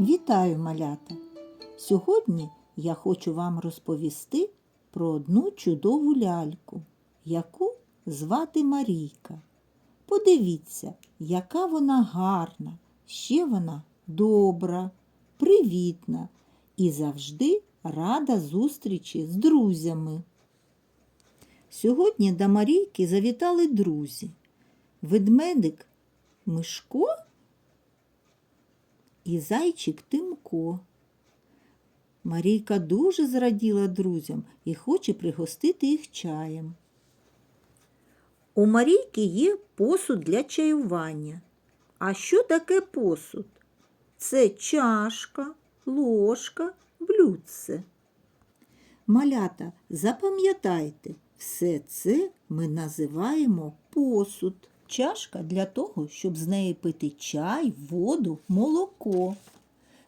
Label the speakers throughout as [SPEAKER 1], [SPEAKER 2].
[SPEAKER 1] Вітаю, малята! Сьогодні я хочу вам розповісти про одну чудову ляльку, яку звати Марійка. Подивіться, яка вона гарна, ще вона добра, привітна і завжди рада зустрічі з друзями. Сьогодні до Марійки завітали друзі. Ведмедик Мишко і зайчик Тимко. Марійка дуже зраділа друзям і хоче пригостити їх чаєм. У Марійки є посуд для чаювання. А що таке посуд? Це чашка, ложка, блюдце. Малята, запам'ятайте, все це ми називаємо посуд. Чашка для того, щоб з неї пити чай, воду, молоко.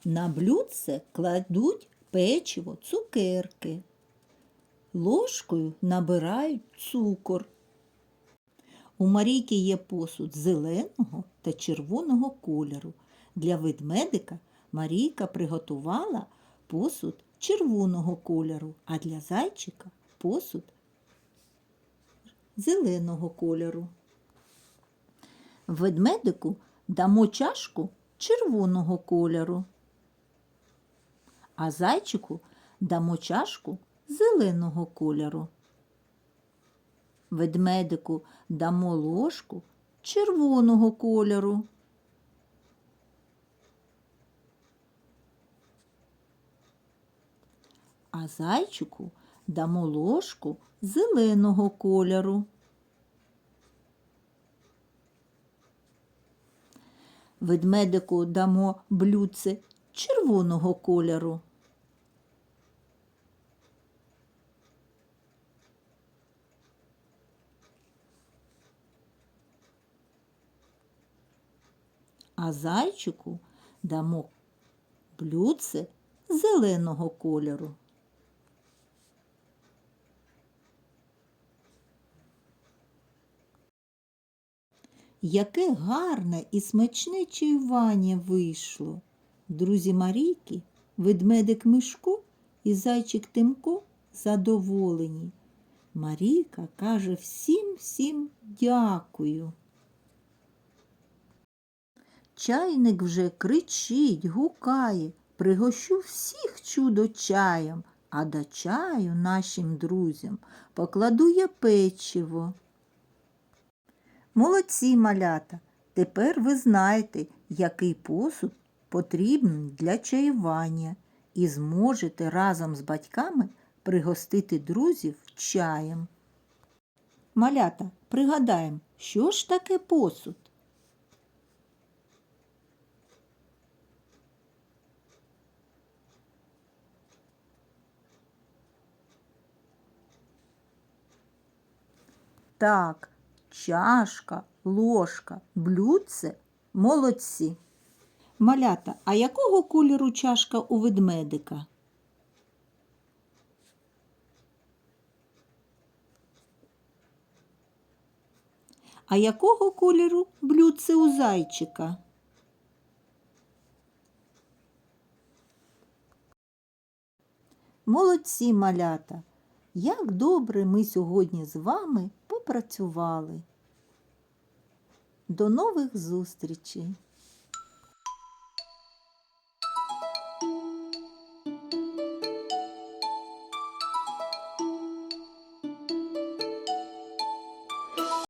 [SPEAKER 1] На блюдце кладуть печиво, цукерки. Ложкою набирають цукор. У Марійки є посуд зеленого та червоного кольору. Для ведмедика Марійка приготувала посуд червоного кольору, а для зайчика посуд зеленого кольору. Ведмедику дамо чашку червоного кольору, а зайчику дамо чашку зеленого кольору. Ведмедику дамо ложку червоного кольору. А зайчику дамо ложку зеленого кольору. Ведмедику дамо блюдце червоного кольору. А зайчику дамо блюдце зеленого кольору. Яке гарне і смачне чаювання вийшло. Друзі Марійки, ведмедик Мишко і зайчик Тимко задоволені. Марійка каже всім всім дякую. Чайник вже кричить, гукає, пригощу всіх чудо чаєм, а до чаю нашим друзям покладу я печиво. Молодці малята, тепер ви знаєте, який посуд потрібен для чаювання і зможете разом з батьками пригостити друзів чаєм. Малята, пригадаємо, що ж таке посуд? Так, чашка, ложка, блюдце молодці. Малята, а якого кольору чашка у ведмедика? А якого кольору блюдце у зайчика? Молодці малята! Як добре ми сьогодні з вами попрацювали. До нових зустрічей!